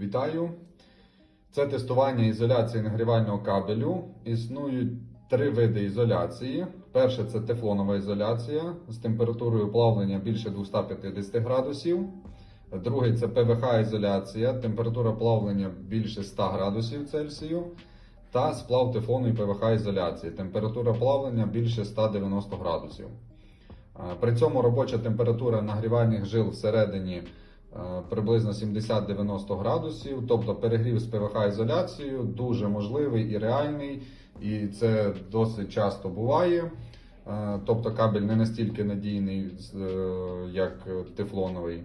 Вітаю! Це тестування ізоляції нагрівального кабелю. Існують три види ізоляції. Перше це тефлонова ізоляція з температурою плавлення більше 250 градусів. Другий це ПВХ ізоляція, температура плавлення більше 100 градусів Цельсію. Та сплав тефлону і ПВХ ізоляції, температура плавлення більше 190 градусів. При цьому робоча температура нагрівальних жил всередині приблизно 70-90 градусів, тобто перегрів з ПВХ ізоляцією дуже можливий і реальний, і це досить часто буває. Е, Тобто кабель не настільки надійний, е, як тефлоновий.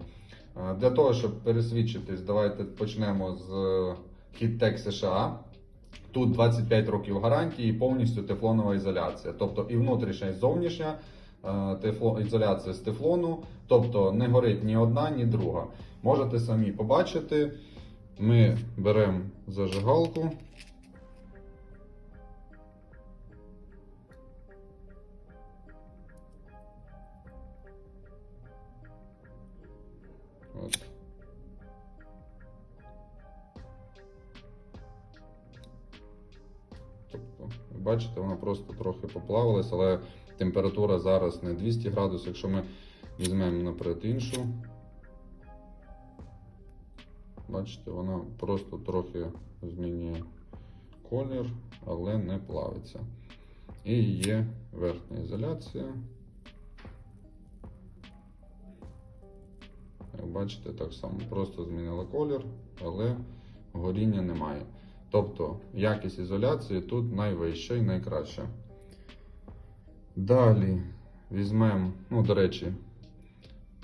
Е, Для того, щоб пересвідчитись, давайте почнемо з Hittech США. Тут 25 років гарантії і повністю тефлонова ізоляція. Тобто і внутрішня, і зовнішня е, ізоляція з тефлону. Тобто не горить ні одна, ні друга. Можете самі побачити. Ми беремо зажигалку. От. Тобто, бачите, вона просто трохи поплавилась, але температура зараз не 200 градусів. Якщо ми візьмемо, наприклад, іншу, бачите, вона просто трохи змінює колір, але не плавиться. І є верхня ізоляція. Як бачите, так само просто змінила колір, але горіння немає. Тобто якість ізоляції тут найвища і найкраща. Далі візьмемо, ну, до речі,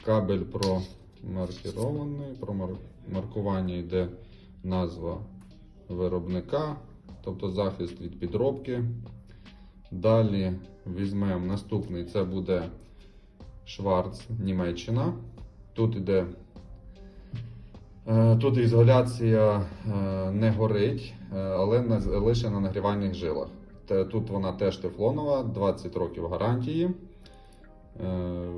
кабель промаркірований, про маркування йде назва виробника, тобто захист від підробки. Далі візьмемо наступний, це буде Шварц, Німеччина. Тут іде Е, Тут ізоляція е, не горить, е, але лише на нагрівальних жилах. Те- Тут вона теж тефлонова, 20 років гарантії. Е,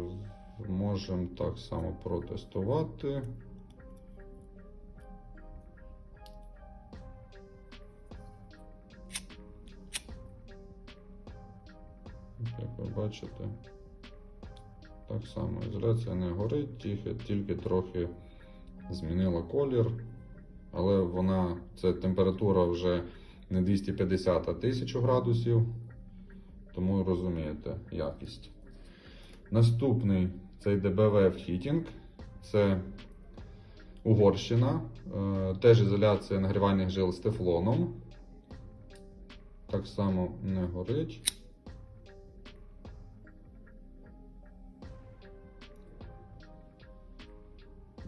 Можемо так само протестувати. Як ви бачите, так само ізоляція не горить, тільки, тільки трохи змінила колір, але вона це температура вже не 250, а 1000 градусів. Тому розумієте якість. Наступний це йде BWF Heating. Це Угорщина. Е, Теж ізоляція нагрівальних жил з тефлоном. Так само не горить.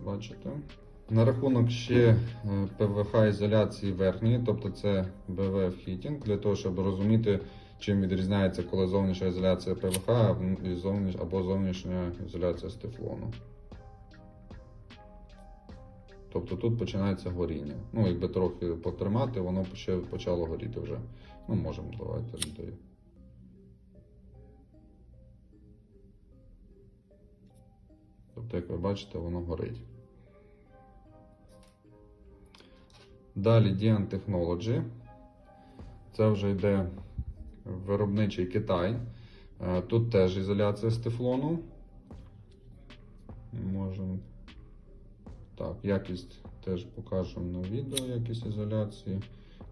Бачите? На рахунок ще е, ПВХ ізоляції верхньої, тобто це BWF Heating, для того, щоб розуміти, чим відрізняється, коли зовнішня ізоляція ПВХ або зовнішня ізоляція з тефлону. Тобто тут починається горіння. Ну, якби трохи потримати, воно ще почало горіти вже. Ну, можемо, давайте. Тобто, як ви бачите, воно горить. Далі Dian Technology. Це вже йде виробничий Китай. Е, Тут теж ізоляція з тефлону. Можемо. Так, якість теж покажемо на відео, якість ізоляції.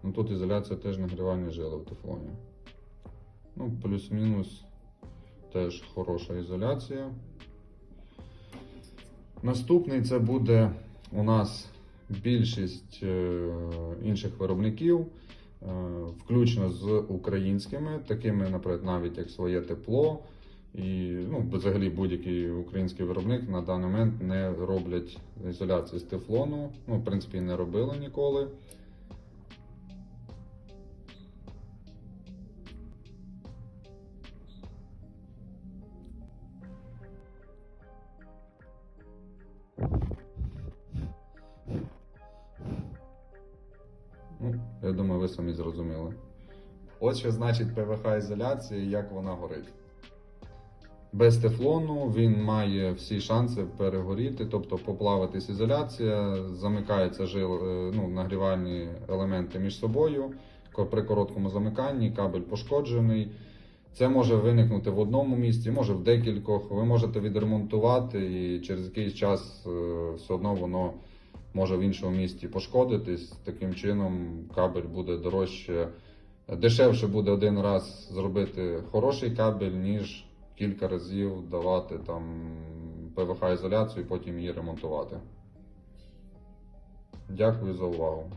Ну, тут ізоляція теж нагрівання жили в тефлоні. Ну, плюс-мінус теж хороша ізоляція. Наступний це буде у нас більшість е, інших виробників, е, включно з українськими, такими, наприклад, навіть як своє тепло. І ну, взагалі будь-який український виробник на даний момент не роблять ізоляції з тефлону. Ну, в принципі, не робили ніколи. Думаю, ви самі зрозуміли. От що значить ПВХ ізоляція як вона горить. Без тефлону він має всі шанси перегоріти, тобто поплавитись ізоляція, замикаються жил, е, ну, нагрівальні елементи між собою. При короткому замиканні кабель пошкоджений. Це може виникнути в одному місці, може в декількох. Ви можете відремонтувати, і через якийсь час е, все одно воно може в іншому місті пошкодитись. Таким чином кабель буде дорожче. Дешевше буде один раз зробити хороший кабель, ніж кілька разів давати там ПВХ ізоляцію і потім її ремонтувати. Дякую за увагу.